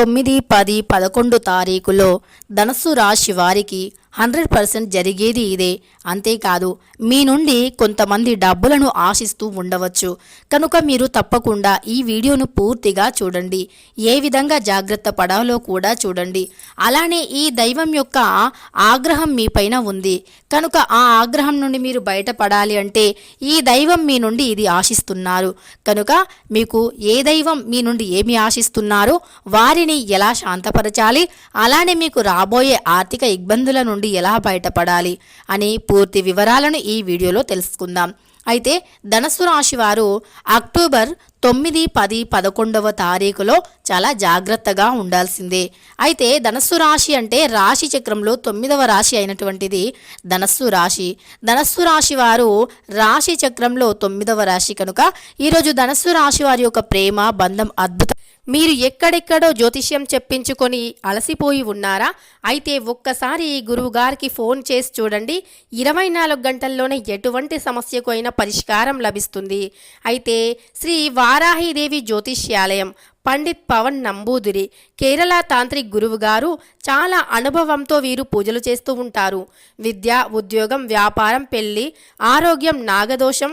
తొమ్మిది పది పదకొండు తారీఖులో ధనస్సు రాశి వారికి హండ్రెడ్ పర్సెంట్ జరిగేది ఇదే. అంతేకాదు మీ నుండి కొంతమంది డబ్బులను ఆశిస్తూ ఉండవచ్చు. కనుక మీరు తప్పకుండా ఈ వీడియోను పూర్తిగా చూడండి. ఏ విధంగా జాగ్రత్త పడాలో కూడా చూడండి. అలానే ఈ దైవం యొక్క ఆగ్రహం మీ పైన ఉంది. కనుక ఆ ఆగ్రహం నుండి మీరు బయటపడాలి అంటే ఈ దైవం మీ నుండి ఇది ఆశిస్తున్నారు. కనుక మీకు ఏ దైవం మీ నుండి ఏమి ఆశిస్తున్నారో వారిని ఎలా శాంతపరచాలి? అలానే మీకు రాబోయే ఆర్థిక ఇబ్బందుల నుండి ఎలా బయటపడాలి అని పూర్తి వివరాలను ఈ వీడియోలో తెలుసుకుందాం. అయితే ధనస్సు రాశి వారు అక్టోబర్ తొమ్మిది పది పదకొండవ తారీఖులో చాలా జాగ్రత్తగా ఉండాల్సిందే. అయితే ధనస్సు రాశి అంటే రాశి చక్రంలో తొమ్మిదవ రాశి అయినటువంటిది ధనస్సు రాశి. ధనస్సు రాశి వారు రాశి చక్రంలో తొమ్మిదవ రాశి కనుక ఈరోజు ధనస్సు రాశి వారి యొక్క ప్రేమ బంధం అద్భుతం. మీరు ఎక్కడెక్కడో జ్యోతిష్యం చెప్పించుకొని అలసిపోయి ఉన్నారా? అయితే ఒక్కసారి ఈ గురువు గారికి ఫోన్ చేసి చూడండి. ఇరవై నాలుగు గంటల్లోనే ఎటువంటి సమస్యకు అయినా పరిష్కారం లభిస్తుంది. అయితే శ్రీ వా వారాహిదేవి జ్యోతిష్యాలయం పండిత్ పవన్ నంబూదిరి కేరళ తాంత్రిక్ గురువు గారు చాలా అనుభవంతో వీరు పూజలు చేస్తూ ఉంటారు. విద్య ఉద్యోగం వ్యాపారం పెళ్ళి ఆరోగ్యం నాగదోషం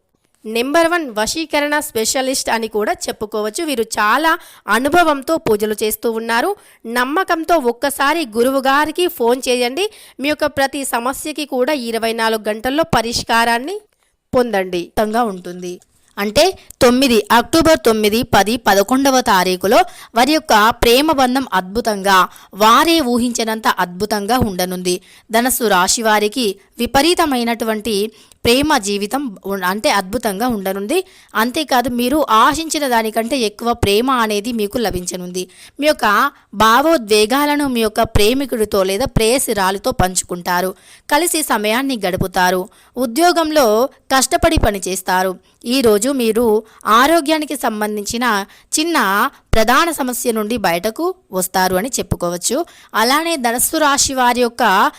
నెంబర్ వన్ వశీకరణ స్పెషలిస్ట్ అని కూడా చెప్పుకోవచ్చు. వీరు చాలా అనుభవంతో పూజలు చేస్తూ ఉన్నారు. నమ్మకంతో ఒక్కసారి గురువు గారికి ఫోన్ చేయండి. మీ యొక్క ప్రతి సమస్యకి కూడా ఇరవై నాలుగు గంటల్లో పరిష్కారాన్ని పొందండి. తంగా ఉంటుంది. అంటే తొమ్మిది అక్టోబర్ తొమ్మిది పది పదకొండవ తారీఖులో వారి యొక్క ప్రేమ బంధం అద్భుతంగా వారే ఊహించినంత అద్భుతంగా ఉండనుంది. ధనస్సు రాశి వారికి విపరీతమైనటువంటి ప్రేమ జీవితం అంటే అద్భుతంగా ఉండనుంది. అంతేకాదు మీరు ఆశించిన దానికంటే ఎక్కువ ప్రేమ అనేది మీకు లభించనుంది. మీ యొక్క భావోద్వేగాలను మీ యొక్క ప్రేమికుడితో లేదా ప్రేయసిరాలితో పంచుకుంటారు. కలిసి సమయాన్ని గడుపుతారు. ఉద్యోగంలో కష్టపడి పనిచేస్తారు. ఈరోజు మీరు ఆరోగ్యానికి సంబంధించిన చిన్న ప్రధాన సమస్య నుండి బయటకు వస్తారు అని చెప్పుకోవచ్చు. అలానే ధనస్సు రాశి వారి యొక్క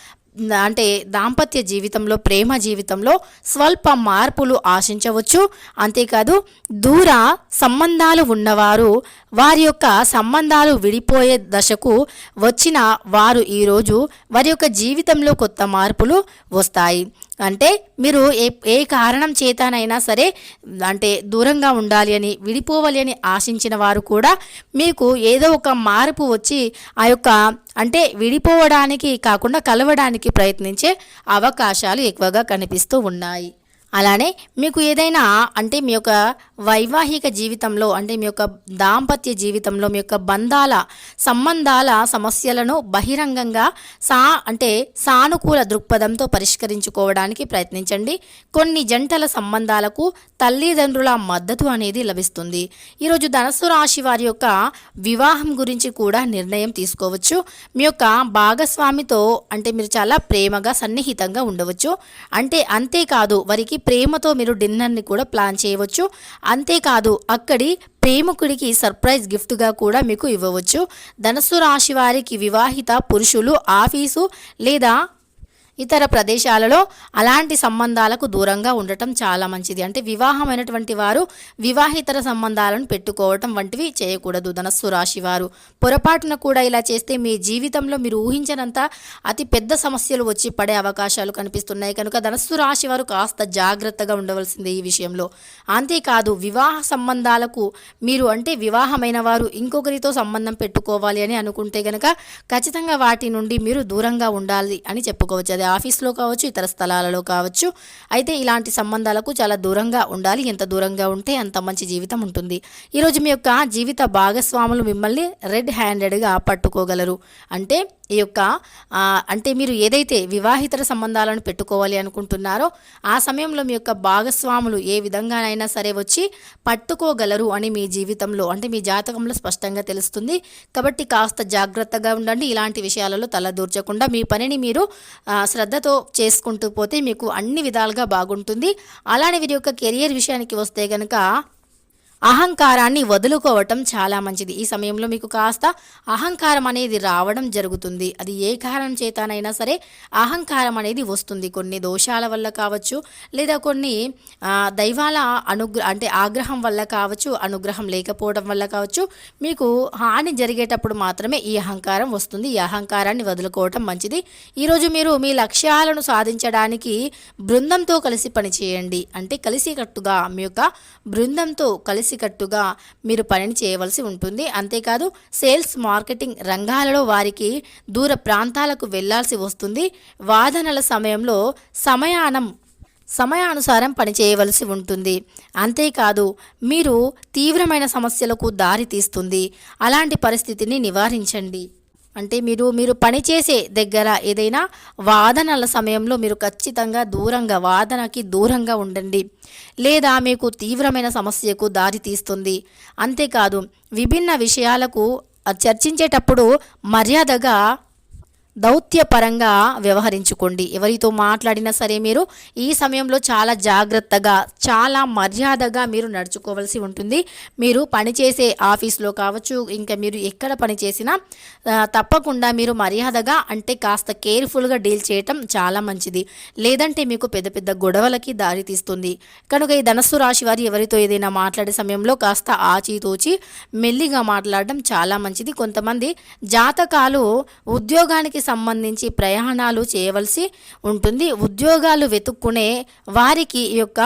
అంటే దాంపత్య జీవితంలో ప్రేమ జీవితంలో స్వల్ప మార్పులు ఆశించవచ్చు. అంతేకాదు దూర సంబంధాలు ఉన్నవారు వారి యొక్క సంబంధాలు విడిపోయే దశకు వచ్చిన వారు ఈరోజు వారి యొక్క జీవితంలో కొత్త మార్పులు వస్తాయి. అంటే మీరు ఏ ఏ కారణం చేతనైనా సరే అంటే దూరంగా ఉండాలి అని విడిపోవాలి అని ఆశించిన వారు కూడా మీకు ఏదో ఒక మార్పు వచ్చి ఆ యొక్క అంటే విడిపోవడానికి కాకుండా కలవడానికి ప్రయత్నించే అవకాశాలు ఎక్కువగా కనిపిస్తూ ఉన్నాయి. అలానే మీకు ఏదైనా అంటే మీ యొక్క వైవాహిక జీవితంలో అంటే మీ యొక్క దాంపత్య జీవితంలో మీ యొక్క బంధాల సంబంధాల సమస్యలను బహిరంగంగా సా అంటే సానుకూల దృక్పథంతో పరిష్కరించుకోవడానికి ప్రయత్నించండి. కొన్ని జంటల సంబంధాలకు తల్లిదండ్రుల మద్దతు అనేది లభిస్తుంది. ఈరోజు ధనస్సు రాశి వారి యొక్క వివాహం గురించి కూడా నిర్ణయం తీసుకోవచ్చు. మీ యొక్క భాగస్వామితో అంటే మీరు చాలా ప్రేమగా సన్నిహితంగా ఉండవచ్చు. అంటే అంతేకాదు వారికి ప్రేమతో మీరు డిన్నర్ని కూడా ప్లాన్ చేయవచ్చు. అంతేకాదు అక్కడి ప్రేమికుడికి సర్ప్రైజ్ గిఫ్ట్గా కూడా మీకు ఇవ్వవచ్చు. ధనస్సు రాశి వారికి వివాహిత పురుషులు ఆఫీసు లేదా ఇతర ప్రదేశాలలో అలాంటి సంబంధాలకు దూరంగా ఉండటం చాలా మంచిది. అంటే వివాహమైనటువంటి వారు వివాహితర సంబంధాలను పెట్టుకోవటం వంటివి చేయకూడదు. ధనస్సు రాశి వారు పొరపాటున కూడా ఇలా చేస్తే మీ జీవితంలో మీరు ఊహించినంత అతి పెద్ద సమస్యలు వచ్చి పడే అవకాశాలు కనిపిస్తున్నాయి. కనుక ధనస్సు రాశి వారు కాస్త జాగ్రత్తగా ఉండవలసిందే ఈ విషయంలో. అంతేకాదు వివాహ సంబంధాలకు మీరు అంటే వివాహమైన వారు ఇంకొకరితో సంబంధం పెట్టుకోవాలి అని అనుకుంటే గనక ఖచ్చితంగా వాటి నుండి మీరు దూరంగా ఉండాలి అని చెప్పుకోవచ్చు. అది ఆఫీస్లో కావచ్చు ఇతర స్థలాలలో కావచ్చు. అయితే ఇలాంటి సంబంధాలకు చాలా దూరంగా ఉండాలి. ఎంత దూరంగా ఉంటే అంత మంచి జీవితం ఉంటుంది. ఈరోజు మీ యొక్క జీవిత భాగస్వాములు మిమ్మల్ని రెడ్ హ్యాండెడ్గా పట్టుకోగలరు. అంటే ఈ యొక్క అంటే మీరు ఏదైతే వివాహితర సంబంధాలను పెట్టుకోవాలి అనుకుంటున్నారో ఆ సమయంలో మీ యొక్క భాగస్వాములు ఏ విధంగానైనా సరే వచ్చి పట్టుకోగలరు అని మీ జీవితంలో అంటే మీ జాతకంలో స్పష్టంగా తెలుస్తుంది. కాబట్టి కాస్త జాగ్రత్తగా ఉండండి. ఇలాంటి విషయాలలో తలదూర్చకుండా మీ పనిని మీరు శ్రద్ధతో చేసుకుంటూ పోతే మీకు అన్ని విధాలుగా బాగుంటుంది. అలానే వీరి యొక్క కెరియర్ విషయానికి వస్తే కనుక అహంకారాన్ని వదులుకోవటం చాలా మంచిది. ఈ సమయంలో మీకు కాస్త అహంకారం అనేది రావడం జరుగుతుంది. అది ఏ కారణం చేతనైనా సరే అహంకారం అనేది వస్తుంది. కొన్ని దోషాల వల్ల కావచ్చు లేదా కొన్ని దైవాల అనుగ్ర అంటే ఆగ్రహం వల్ల కావచ్చు అనుగ్రహం లేకపోవడం వల్ల కావచ్చు మీకు హాని జరిగేటప్పుడు మాత్రమే ఈ అహంకారం వస్తుంది. ఈ అహంకారాన్ని వదులుకోవటం మంచిది. ఈరోజు మీరు మీ లక్ష్యాలను సాధించడానికి బృందంతో కలిసి పనిచేయండి. అంటే కలిసికట్టుగా మీ యొక్క బృందంతో కలిసి కలిసికట్టుగా మీరు పనిని చేయవలసి ఉంటుంది. అంతేకాదు సేల్స్ మార్కెటింగ్ రంగాలలో వారికి దూర ప్రాంతాలకు వెళ్ళాల్సి వస్తుంది. వాదనల సమయంలో సమయానం సమయానుసారం పనిచేయవలసి ఉంటుంది. అంతేకాదు మీరు తీవ్రమైన సమస్యలకు దారి తీస్తుంది అలాంటి పరిస్థితిని నివారించండి. అంటే మీరు మీరు పనిచేసే దగ్గర ఏదైనా వాదనల సమయంలో మీరు ఖచ్చితంగా దూరంగా వాదనకి దూరంగా ఉండండి. లేదా మీకు తీవ్రమైన సమస్యకు దారి తీస్తుంది. అంతేకాదు విభిన్న విషయాలకు చర్చించేటప్పుడు మర్యాదగా దౌత్యపరంగా వ్యవహరించుకోండి. ఎవరితో మాట్లాడినా సరే మీరు ఈ సమయంలో చాలా జాగ్రత్తగా చాలా మర్యాదగా మీరు నడుచుకోవాల్సి ఉంటుంది. మీరు పనిచేసే ఆఫీస్లో కావచ్చు ఇంకా మీరు ఎక్కడ పని చేసినా తప్పకుండా మీరు మర్యాదగా అంటే కాస్త కేర్ఫుల్గా డీల్ చేయటం చాలా మంచిది. లేదంటే మీకు పెద్ద పెద్ద గొడవలకి దారి తీస్తుంది. కనుక ఈ ధనస్సు రాశి వారు ఎవరితో ఏదైనా మాట్లాడే సమయంలో కాస్త ఆచితూచి మెల్లిగా మాట్లాడడం చాలా మంచిది. కొంతమంది జాతకాలు ఉద్యోగానికి సంబంధించి ప్రయాణాలు చేయవలసి ఉంటుంది. ఉద్యోగాలు వెతుక్కునే వారికి ఈ యొక్క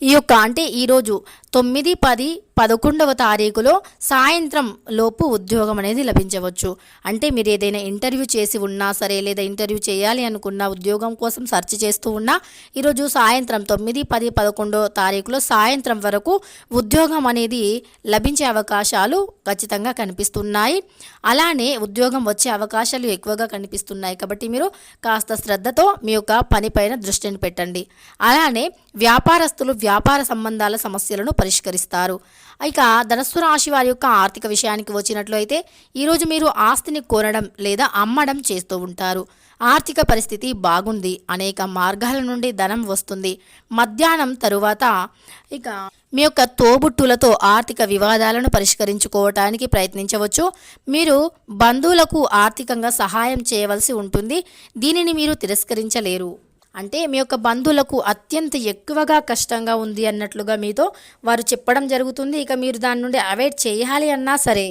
ఈ యొక్క అంటే ఈరోజు తొమ్మిది పది పదకొండవ తారీఖులో సాయంత్రం లోపు ఉద్యోగం అనేది లభించవచ్చు. అంటే మీరు ఏదైనా ఇంటర్వ్యూ చేసి ఉన్నా సరే లేదా ఇంటర్వ్యూ చేయాలి అనుకున్న ఉద్యోగం కోసం సెర్చ్ చేస్తూ ఉన్నా ఈరోజు సాయంత్రం తొమ్మిది పది పదకొండవ తారీఖులో సాయంత్రం వరకు ఉద్యోగం అనేది లభించే అవకాశాలు ఖచ్చితంగా కనిపిస్తున్నాయి. అలానే ఉద్యోగం వచ్చే అవకాశాలు ఎక్కువగా కనిపిస్తున్నాయి కాబట్టి మీరు కాస్త శ్రద్ధతో మీ యొక్క పనిపైన దృష్టిని పెట్టండి. అలానే వ్యాపారస్తులు వ్యాపార సంబంధాల సమస్యలను పరిష్కరిస్తారు. ఇక ధనస్సు రాశి వారి యొక్క ఆర్థిక విషయానికి వచ్చినట్లు అయితే ఈరోజు మీరు ఆస్తిని కొనడం లేదా అమ్మడం చేస్తూ ఉంటారు. ఆర్థిక పరిస్థితి బాగుంది. అనేక మార్గాల నుండి ధనం వస్తుంది. మధ్యాహ్నం తరువాత ఇక మీ యొక్క తోబుట్టులతో ఆర్థిక వివాదాలను పరిష్కరించుకోవటానికి ప్రయత్నించవచ్చు. మీరు బంధువులకు ఆర్థికంగా సహాయం చేయవలసి ఉంటుంది. దీనిని మీరు తిరస్కరించలేరు. అంటే మీ యొక్క బంధువులకు అత్యంత ఎక్కువగా కష్టంగా ఉంది అన్నట్లుగా మీతో వారు చెప్పడం జరుగుతుంది. ఇక మీరు దాని నుండి అవాయిడ్ చేయాలి అన్నా సరే.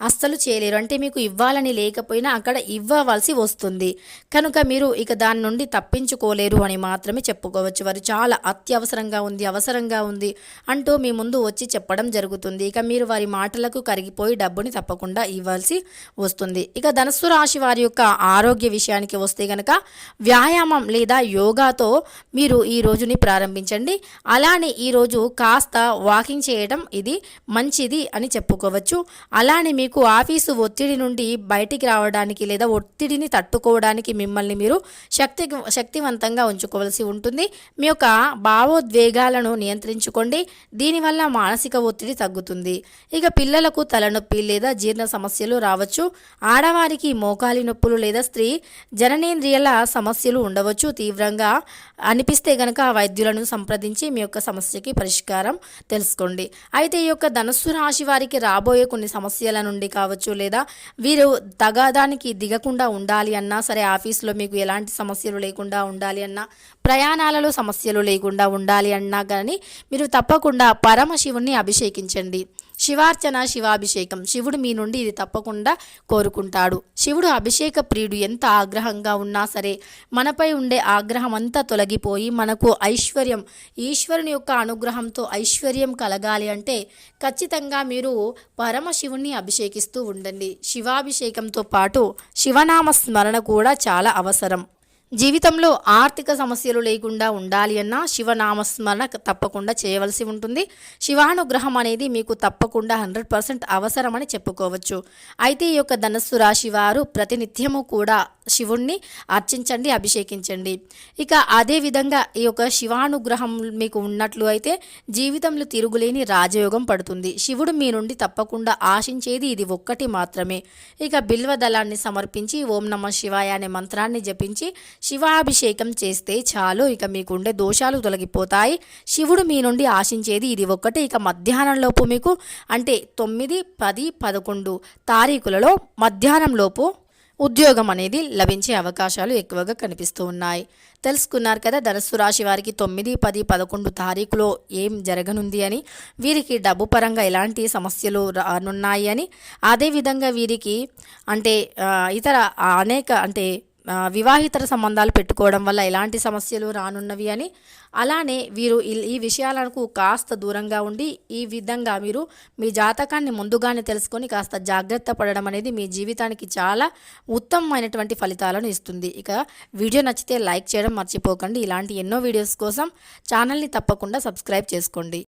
అస్సలు చేయలేరు. అంటే మీకు ఇవ్వాలని లేకపోయినా అక్కడ ఇవ్వవలసి వస్తుంది. కనుక మీరు ఇక దాని నుండి తప్పించుకోలేరు అని మాత్రమే చెప్పుకోవచ్చు. వారు చాలా అత్యవసరంగా ఉంది అవసరంగా ఉంది అంటూ మీ ముందు వచ్చి చెప్పడం జరుగుతుంది. ఇక మీరు వారి మాటలకు కరిగిపోయి డబ్బుని తప్పకుండా ఇవ్వాల్సి వస్తుంది. ఇక ధనస్సు రాశి వారి యొక్క ఆరోగ్య విషయానికి వస్తే గనక వ్యాయామం లేదా యోగాతో మీరు ఈ రోజుని ప్రారంభించండి. అలానే ఈరోజు కాస్త వాకింగ్ చేయడం ఇది మంచిది అని చెప్పుకోవచ్చు. అలానే మీ మీకు ఆఫీసు ఒత్తిడి నుండి బయటికి రావడానికి లేదా ఒత్తిడిని తట్టుకోవడానికి మిమ్మల్ని మీరు శక్తి శక్తివంతంగా ఉంచుకోవాల్సి ఉంటుంది. మీ యొక్క భావోద్వేగాలను నియంత్రించుకోండి. దీనివల్ల మానసిక ఒత్తిడి తగ్గుతుంది. ఇక పిల్లలకు తలనొప్పి లేదా జీర్ణ సమస్యలు రావచ్చు. ఆడవారికి మోకాలి నొప్పులు లేదా స్త్రీ జననేంద్రియాల సమస్యలు ఉండవచ్చు. తీవ్రంగా అనిపిస్తే గనక వైద్యులను సంప్రదించి మీ యొక్క సమస్యకి పరిష్కారం తెలుసుకోండి. అయితే ఈ యొక్క ధనస్సు రాశి వారికి రాబోయే కొన్ని సమస్యల నుండి కావచ్చు లేదా వీరు తగాదానికి దిగకుండా ఉండాలి అన్నా సరే ఆఫీస్లో మీకు ఎలాంటి సమస్యలు లేకుండా ఉండాలి అన్నా ప్రయాణాలలో సమస్యలు లేకుండా ఉండాలి అన్నా కానీ మీరు తప్పకుండా పరమశివుణ్ణి అభిషేకించండి. శివార్చన శివాభిషేకం. శివుడు మీ నుండి ఇది తప్పకుండా కోరుకుంటాడు. శివుడు అభిషేక ప్రియుడు ఎంత ఆగ్రహంగా ఉన్నా సరే మనపై ఉండే ఆగ్రహం అంతా తొలగిపోయి మనకు ఐశ్వర్యం ఈశ్వరుని యొక్క అనుగ్రహంతో ఐశ్వర్యం కలగాలి అంటే ఖచ్చితంగా మీరు పరమశివుణ్ణి అభిషేకిస్తూ ఉండండి. శివాభిషేకంతో పాటు శివనామ స్మరణ కూడా చాలా అవసరం. జీవితంలో ఆర్థిక సమస్యలు లేకుండా ఉండాలి అన్న శివనామస్మరణ తప్పకుండా చేయవలసి ఉంటుంది. శివానుగ్రహం అనేది మీకు తప్పకుండా హండ్రెడ్ పర్సెంట్ అవసరమని చెప్పుకోవచ్చు. అయితే ఈ యొక్క ధనస్సు రాశి వారు ప్రతినిత్యము కూడా శివుణ్ణి అర్చించండి అభిషేకించండి. ఇక అదే విధంగా ఈ యొక్క శివానుగ్రహం మీకు ఉన్నట్లు అయితే జీవితంలో తిరుగులేని రాజయోగం పడుతుంది. శివుడు మీ నుండి తప్పకుండా ఆశించేది ఇది ఒక్కటి మాత్రమే. ఇక బిల్వ దళాన్ని సమర్పించి ఓం నమ శివాయ అనే మంత్రాన్ని జపించి శివాభిషేకం చేస్తే చాలు. ఇక మీకుండే దోషాలు తొలగిపోతాయి. శివుడు మీ నుండి ఆశించేది ఇది ఒక్కటి. ఇక మధ్యాహ్నంలోపు మీకు అంటే తొమ్మిది పది పదకొండు తారీఖులలో మధ్యాహ్నంలోపు ఉద్యోగం అనేది లభించే అవకాశాలు ఎక్కువగా కనిపిస్తూ ఉన్నాయి. తెలుసుకున్నారు కదా ధనస్సు రాశి వారికి తొమ్మిది పది పదకొండు తారీఖులో ఏం జరగనుంది అని వీరికి డబ్బు పరంగా ఎలాంటి సమస్యలు రానున్నాయి అని అదేవిధంగా వీరికి అంటే ఇతర అనేక అంటే వివాహితర సంబంధాలు పెట్టుకోవడం వల్ల ఎలాంటి సమస్యలు రానున్నవి అని అలానే వీరు ఈ- ఈ విషయాలకు కాస్త దూరంగా ఉండి ఈ విధంగా మీరు మీ జాతకాన్ని ముందుగానే తెలుసుకొని కాస్త జాగ్రత్త పడడం అనేది మీ జీవితానికి చాలా ఉత్తమమైనటువంటి ఫలితాలను ఇస్తుంది. ఇక వీడియో నచ్చితే లైక్ చేయడం మర్చిపోకండి. ఇలాంటి ఎన్నో వీడియోస్ కోసం ఛానల్ని తప్పకుండా సబ్స్క్రైబ్ చేసుకోండి.